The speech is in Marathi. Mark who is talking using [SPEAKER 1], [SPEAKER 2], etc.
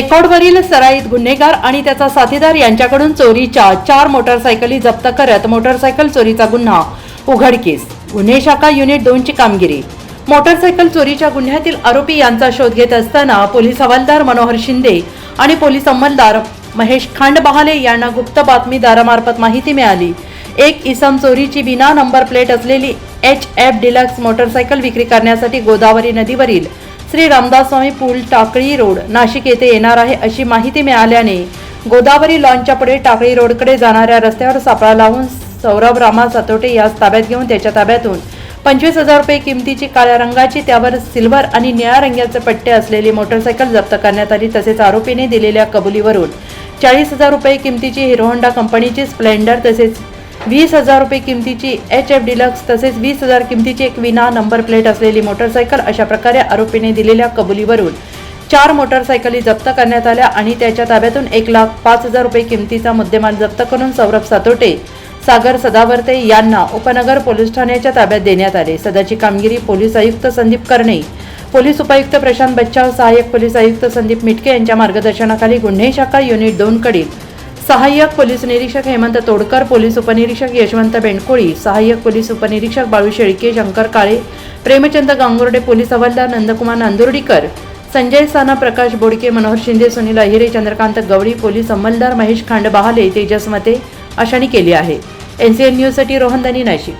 [SPEAKER 1] रेकॉर्डवरील सराईत गुन्हेगार आणि त्याचा साथीदार यांच्याकडून चोरीच्या चार मोटारसायकली जप्त करत मोटारसायकल चोरीचा गुन्हा उघडकीस गुन्हे शाखा युनिट दोनची कामगिरी. मोटारसायकल चोरीच्या गुन्ह्यातील आरोपी यांचा शोध घेत असताना पोलीस हवालदार मनोहर शिंदे आणि पोलीस अंमलदार महेश खांडबहाले यांना गुप्त बातमीदारामार्फत माहिती मिळाली. एक इसम चोरीची विना नंबर प्लेट असलेली एच एफ डिलक्स मोटरसायकल विक्री करण्यासाठी गोदावरी नदीवरील श्री रामदास स्वामी पूल टाकळी रोड. नाशिक येथे येणार आहे अशी माहिती मिळाल्याने गोदावरी लॉनच्या पुढे टाकळी रोडकडे जाणाऱ्या रस्त्यावर सापळा लावून सौरभ रामा सातोटे यास ताब्यात घेऊन त्याच्या ताब्यातून पंचवीस हजार रुपये किमतीची काळ्या रंगाची त्यावर सिल्वर आणि निळ्या रंगाचे पट्टे असलेली मोटरसायकल जप्त करण्यात आली तसेच आरोपीने दिलेल्या कबुलीवरून चाळीस हजार रुपये किमतीची हिरो होंडा कंपनीची स्प्लेंडर तसेच वीस हजार रुपये किमतीची एच एफ डिलक्स तसेच वीस हजार किमतीची एक विना नंबर प्लेट असलेली मोटरसायकल अशा प्रकारे आरोपीने दिलेल्या कबुलीवरून चार मोटरसायकली जप्त करण्यात आल्या आणि त्याच्या ताब्यातून एक लाख पाच हजार रुपये किमतीचा मुद्देमाल जप्त करून सौरभ सातोटे सागर सदावर्ते यांना उपनगर पोलीस ठाण्याच्या ताब्यात देण्यात आले. सदाची कामगिरी पोलीस आयुक्त संदीप कर्णे पोलीस उपायुक्त प्रशांत बच्चाव सहाय्यक पोलीस आयुक्त संदीप मिटके यांच्या मार्गदर्शनाखाली गुन्हे शाखा युनिट दोन कडील सहाय्यक पोलीस निरीक्षक हेमंत तोडकर पोलीस उपनिरीक्षक यशवंत बेंडकोळी सहाय्यक पोलीस उपनिरीक्षक बाळू शेळके शंकर काळे प्रेमचंद गांगुर्डे पोलीस हवालदार नंदकुमार नांदुर्डीकर संजय साना प्रकाश बोडके मनोहर शिंदे सुनील अहिरे चंद्रकांत गवळी पोलीस अंमलदार महेश खांडबहाले तेजस मते अशांनी केली आहे. एनसीएन न्यूजसाठी रोहनदानी नाशिक.